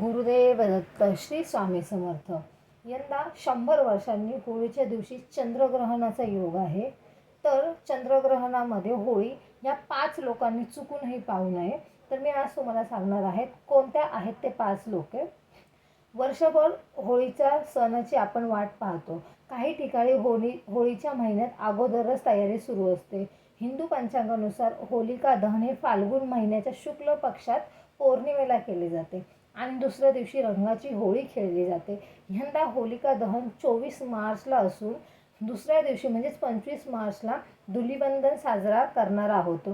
गुरुदेव दत्त श्री स्वामी समर्थ. यंदा शंभर वर्षांनी होळीच्या दिवशी चंद्रग्रहणाचा योग आहे. तर चंद्रग्रहणामध्ये होळी या पाच लोकांनी चुकूनही पाहू नये. तर मी आज तुम्हाला सांगणार आहे कोणत्या आहेत ते पाच लोक. वर्षभर होळीच्या सणाची आपण वाट पाहतो. काही ठिकाणी होळी होळीच्या महिन्यात अगोदरच तयारी सुरू असते. हिंदू पंचांगानुसार होलिका दहन हे फाल्गुन महिन्याच्या शुक्ल पक्षात पौर्णिमेला केले जाते. आणि दुसऱ्या दिवशी रंगाची होळी खेळली जाते. यंदा होलिका दहन चोवीस मार्चला असून दुसऱ्या दिवशी म्हणजेच पंचवीस मार्चला धुलीवंदन साजरा करणार आहोत.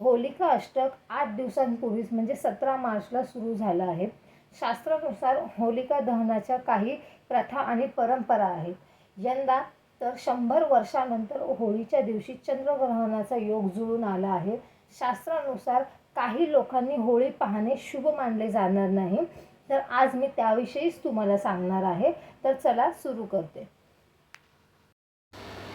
होलिका अष्टक आठ दिवसांपूर्वीच म्हणजे सतरा मार्चला सुरू झालं आहे. शास्त्रानुसार होलिका दहनाच्या काही प्रथा आणि परंपरा आहेत. यंदा तर शंभर वर्षानंतर होळीच्या दिवशी चंद्रग्रहणाचा योग जुळून आला आहे. शास्त्रानुसार काही लोकांनी होळी पाहणे शुभ मानले जाणार नाही. तर आज मी त्याविषयीच तुम्हाला सांगणार आहे. तर चला सुरू करते.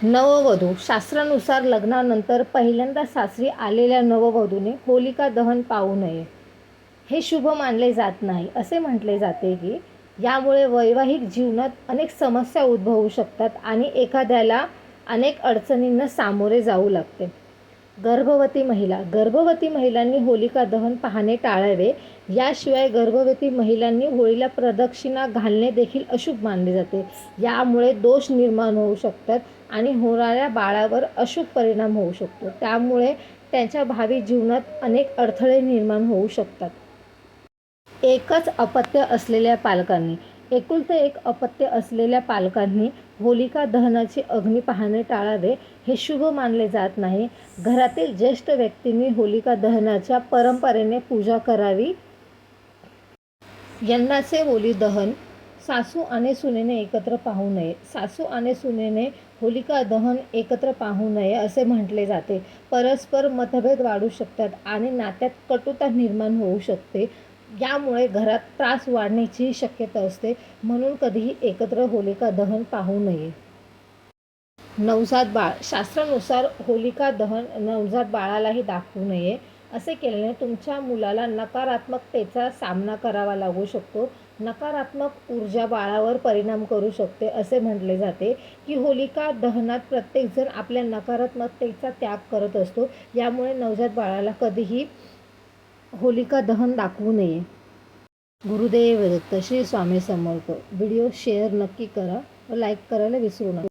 नववधू शास्त्रानुसार लग्नानंतर पहिल्यांदा सासरी आलेल्या नववधूने होलिका दहन पाहू नये. हे शुभ मानले जात नाही असे म्हटले जाते की यामुळे वैवाहिक जीवनात अनेक समस्या उद्भवू शकतात आणि एखाद्याला अनेक अडचणींना सामोरे जाऊ लागते. गर्भवती महिला. गर्भवती महिलांनी होलिका दहन पाहणे टाळावे. याशिवाय गर्भवती महिलांनी होळीला प्रदक्षिणा घालणे देखील अशुभ मानले जाते. यामुळे दोष निर्माण होऊ शकतात आणि होणाऱ्या बाळावर अशुभ परिणाम होऊ शकतो. त्यामुळे त्यांच्या भावी जीवनात अनेक अडथळे निर्माण होऊ शकतात. एकच अपत्य असलेल्या पालकांनी. एकुलते एक अपत्य असलेल्या पालकांनी होलिका दहनाची अग्नी पाहणे टाळावे हे शुभ मानले जात नाही. घरातील ज्येष्ठ व्यक्तींनी होलिका दहनाच्या परंपरेने पूजा करावी. यंदाचे होली दहन सासू आणि सुनेने एकत्र पाहू नये. सासू आणि सुनेने होलिका दहन एकत्र पाहू नये असे म्हटले जाते. परस्पर मतभेद वाढू शकतात आणि नात्यात कटुता निर्माण होऊ शकते. यामुळे घरात त्रास वाढण्याची शक्यता असते. म्हणून कधीही एकत्र होलिका दहन पाहू नये. नवजात बाळ. शास्त्रानुसार होलिका दहन नवजात बाळालाही दाखवू नये. असे केल्याने तुमच्या मुलाला नकारात्मकतेचा सामना करावा लागू शकतो. नकारात्मक ऊर्जा बाळावर परिणाम करू शकते असे म्हटले जाते की होलिका दहनात प्रत्येकजण आपल्या नकारात्मकतेचा त्याग करत असतो. यामुळे नवजात बाळाला कधीही होलिका दहन दाखवू नये. गुरुदेव दत्त श्री स्वामी समर्थ. व्हिडिओ शेअर नक्की करा व लाईक करायला विसरू नका.